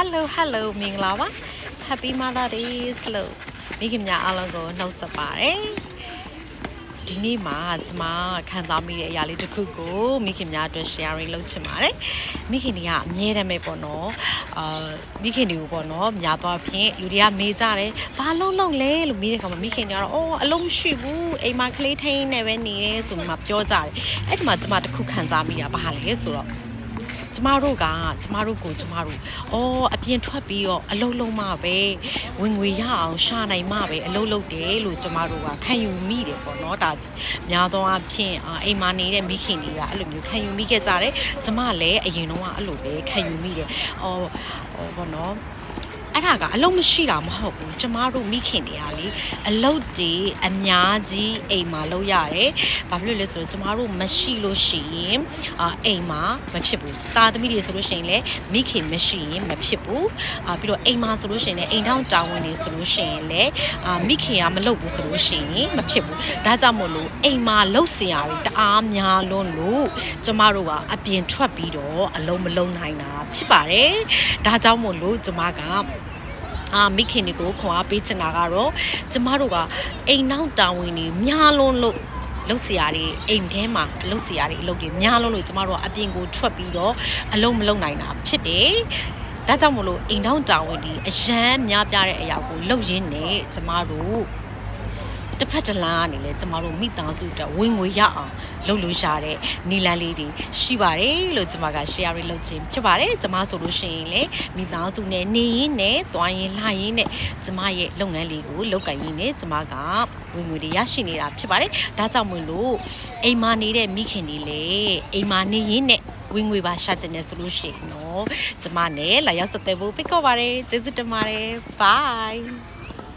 Hello Hello မင်္ဂလာပါ Happy Mother Day လို့မိခင်များအားလုံးကိုနှုတ်ဆက်ပါတယ်ဒီနေ့မှာကျွန်မခံစားမိတဲ့အရာလေးတစ်ခုကိုမိခင်များအတွက် sharing လုပ်ချင်ပါတယ်မိခင်တွေကအမြဲတမ်းပဲပေါ့နော်အာမိခင်တွေကိုပေါ့နော်များသွားဖြင့်လူတွေကမေးကြတယ်ဘာလုံးလုံးလဲလို့မေးတဲ့ခါမှာမိခင်တွေကတော့အော်အလုံးမရှိဘူးအိမ်မှာကလေးထိန်းနေပဲနေတယ်ဆိုမှပြောကြတယ်အဲ့ဒီမှာကျွန်မတစ်ခုခံစားမိတာဘာလဲဆိုတော့ ကျမတို့ကကျမတို့ကိုကျမတို့အော်အပြင်ထွက်ပြီးတော့အလုံးလုံးမှပဲဝင်ငွေရအောင်ရှာနိုင်မှပဲအလုံးလုံးတယ်လို့ကျမတို့ကခံယူမိတယ်ပေါ့နော်ဒါများသောအားဖြင့်အာအိမ်မှာနေတဲ့မိခင်တွေကအဲ့လိုမျိုးခံယူမိခဲ့ကြတယ်ကျမလည်းအရင်တော့အဲ့လိုပဲခံယူမိတယ်အော်ဟောဘောနော် အဲ့ဒါကအလုံးမရှိတာမဟုတ်ဘူးကျမတို့မိခင်တွေကလေအလုတ်တွေအများကြီးအိမ်မှာလုပ်ရတယ်။ဘာဖြစ်လို့လဲဆိုတော့ကျမတို့မရှိလို့ရှိရင်အာအိမ်မှာမဖြစ်ဘူး။သားသမီးတွေဆိုလို့ရှိရင်လည်းမိခင်မရှိရင်မဖြစ်ဘူး။အာပြီးတော့အိမ်မှာဆိုလို့ရှိရင်လည်းအိမ်ထောင်တာဝန်တွေဆိုလို့ရှိရင်လည်းအာမိခင်ကမလုပ်ဘူးဆိုလို့ရှိရင်မဖြစ်ဘူး။ဒါကြောင့်မို့လို့အိမ်မှာလှုပ်စရာတွေတအားများလွန်းလို့ကျမတို့ကအပြင်ထွက်ပြီးတော့အလုံးမလုံးနိုင်တာဖြစ်ပါတယ်။ဒါကြောင့်မို့လို့ကျမက အာမိခင်တွေကိုခွန်အားပေးချင်တာကတော့ကျမတို့ကအိမ်နောက်တာဝန်တွေများလွန်းလို့လုပ်စရာတွေအိမ်ထဲမှာအလုပ်စရာတွေအလုပ်တွေများလွန်းလို့ကျမတို့ကအပြင်ကိုထွက်ပြီးတော့အလုပ်မလုပ်နိုင်တာဖြစ်တယ်။ဒါကြောင့်မလို့အိမ်ထောင်တာဝန်တွေအရန်များပြားတဲ့အရာကိုလုပ်ရင်းနဲ့ကျမတို့ တစ်ဖက်တစ်လမ်းကနေလဲကျမတို့မိသားစုအတွက်ဝင်ငွေရအောင်လုပ်လို့ရတဲ့နီလန်းလေးတွေရှိပါတယ်လို့ကျမက share လုပ်ခြင်းဖြစ်ပါတယ်ကျမဆိုလို့ရှိရင်လေမိသားစုနဲ့နေရင်းနဲ့တွားရင်လှရင်းနဲ့ကျမရဲ့လုပ်ငန်းလေးကိုလုပ်ကိုင်ရင်းနဲ့ကျမကဝင်ငွေတွေရရှိနေတာဖြစ်ပါတယ်ဒါကြောင့်မလို့အိမ်မာနေတဲ့မိခင်တွေလေအိမ်မာနေရင်းနဲ့ဝင်ငွေပါရှာချင်တယ်ဆိုလို့ရှိရင်တော့ကျမနဲ့လာရောက်ဆက်သွယ်ဖို့ဖိတ်ခေါ်ပါတယ်ကျေးဇူးတင်ပါတယ် bye